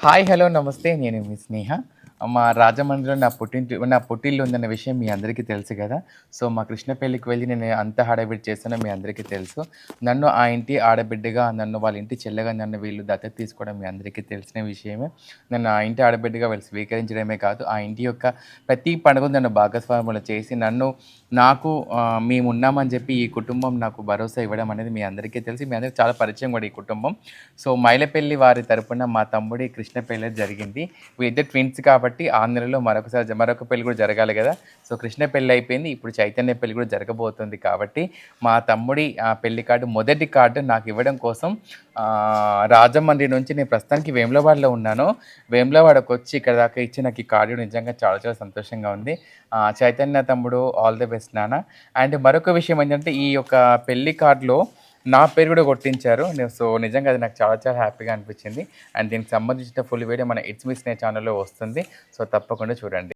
Hi hello నమస్తే. నేను మీ స్నేహ. మా రాజమండ్రిలో నా పుట్టింటి నా పుట్టిల్లు ఉందన్న విషయం మీ అందరికీ తెలుసు కదా. సో మా కృష్ణ పెళ్ళికి వెళ్ళి నేను అంత హడావిడి చేస్తానో మీ అందరికీ తెలుసు. నన్ను ఆ ఇంటి ఆడబిడ్డగా నన్ను వాళ్ళ ఇంటి చెల్లెగా నన్ను వీళ్ళు దత్తత తీసుకోవడం మీ అందరికీ తెలిసిన విషయమే. నన్ను ఆ ఇంటి ఆడబిడ్డగా వీళ్ళు స్వీకరించడమే కాదు ఆ ఇంటి యొక్క ప్రతి పండుగ నన్ను భాగస్వాములు చేసి నన్ను నాకు ఆ, మేము ఉన్నామని చెప్పి ఈ కుటుంబం నాకు భరోసా ఇవ్వడం అనేది మీ అందరికీ తెలిసి మీ అందరికీ చాలా పరిచయం కూడా ఈ కుటుంబం. సో మైలపల్లి వారి తరపున మా తమ్ముడి కృష్ణ పెళ్ళి జరిగింది. వీరిద్దరు ట్విన్స్ కాబట్టి ఆ నెలలో మరొకసారి మరొక పెళ్ళి కూడా జరగాలి కదా. సో కృష్ణ పెళ్ళి అయిపోయింది. ఇప్పుడు చైతన్య పెళ్ళి కూడా జరగబోతుంది కాబట్టి మా తమ్ముడి ఆ పెళ్ళి కార్డు మొదటి కార్డు నాకు ఇవ్వడం కోసం రాజమండ్రి నుంచి నేను ప్రస్తుతానికి వేములవాడలో ఉన్నాను. వేములవాడకు వచ్చి ఇక్కడ దాకా ఇచ్చి నాకు ఈ కార్డు నిజంగా చాలా చాలా సంతోషంగా ఉంది. చైతన్య తమ్ముడు ఆల్ ది బెస్ట్ నాన్న. అండ్ మరొక విషయం ఏంటంటే ఈ యొక్క పెళ్ళి కార్డులో నా పేరు కూడా కొట్టించారు. నేను సో నిజంగా అది నాకు చాలా చాలా హ్యాపీగా అనిపించింది. అండ్ దీనికి సంబంధించిన ఫుల్ వీడియో మన ఇట్స్ మిస్ నే ఛానల్లో వస్తుంది. సో తప్పకుండా చూడండి.